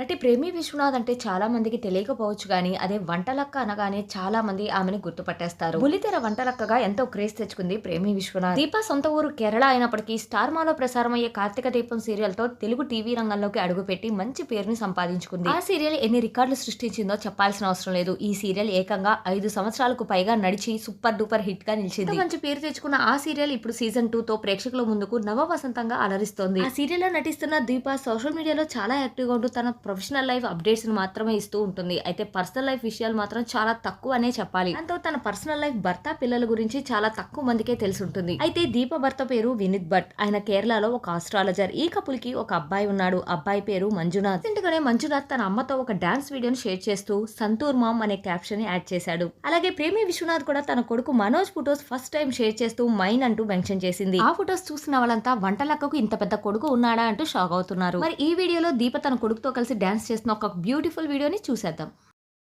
నటి ప్రేమి విశ్వనాథ్ అంటే చాలా మందికి తెలియకపోవచ్చు కానీ అదే వంటలక్క అనగానే చాలా మంది ఆమెను గుర్తుపట్టేస్తారు. బులితెర వంటలక్కగా ఎంతో క్రేజ్ తెచ్చుకుంది ప్రేమి విశ్వనాథ్. దీప సొంత ఊరు కేరళ అయినప్పటికీ స్టార్ మాలో ప్రసారం అయ్యే కార్తీక దీపం సీరియల్తో తెలుగు టీవీ రంగంలోకి అడుగుపెట్టి మంచి పేరుని సంపాదించుకుంది. ఆ సీరియల్ ఎన్ని రికార్డులు సృష్టించిందో చెప్పాల్సిన అవసరం లేదు. ఈ సీరియల్ ఏకంగా ఐదు సంవత్సరాలకు పైగా నడిచి సూపర్ డూపర్ హిట్గా నిలిచింది మంచి పేరు తెచ్చుకున్న ఆ సీరియల్ ఇప్పుడు సీజన్ టూ తో ప్రేక్షకుల ముందుకు నవ వసంతంగా అలరిస్తోంది. ఆ సీరియల్లో నటిస్తున్న దీప సోషల్ మీడియాలో చాలా యాక్టివ్గా ఉంటూ తన ప్రొఫెషనల్ లైఫ్ అప్డేట్స్ మాత్రమే ఇస్తూ ఉంటుంది. అయితే పర్సనల్ లైఫ్ విషయాలు మాత్రం చాలా తక్కువ అనే చెప్పాలి. దాంతో తన పర్సనల్ లైఫ్ భర్త పిల్లల గురించి చాలా తక్కువ మందికే తెలిసి ఉంటుంది. అయితే దీప భర్త పేరు వినిత్ భట్. ఆయన కేరళలో ఒక ఆస్ట్రాలజర్ ఈ కపుల్కి ఒక అబ్బాయి ఉన్నాడు. అబ్బాయి పేరు మంజునాథ్. ఇంటిగానే మంజునాథ్ తన అమ్మతో ఒక డాన్స్ వీడియోని షేర్ చేస్తూ సంతూర్ మామ్ అనే క్యాప్షన్ని యాడ్ చేశాడు. అలాగే ప్రేమి విశ్వనాథ్ కూడా తన కొడుకు Manoj photos first time share చేస్తూ మైన్ అంటూ మెన్షన్ చేసింది. ఆ ఫొటోస్ చూసిన వాళ్ళంతా వంటలక్కకు ఇంత పెద్ద కొడుకు ఉన్నాడా అంటూ షాక్ అవుతున్నారు. మరి ఈ వీడియోలో దీప తన కొడుకుతో కలిసి డాన్స్ చేస్తున్న ఒక బ్యూటిఫుల్ వీడియోని చూసేద్దాం.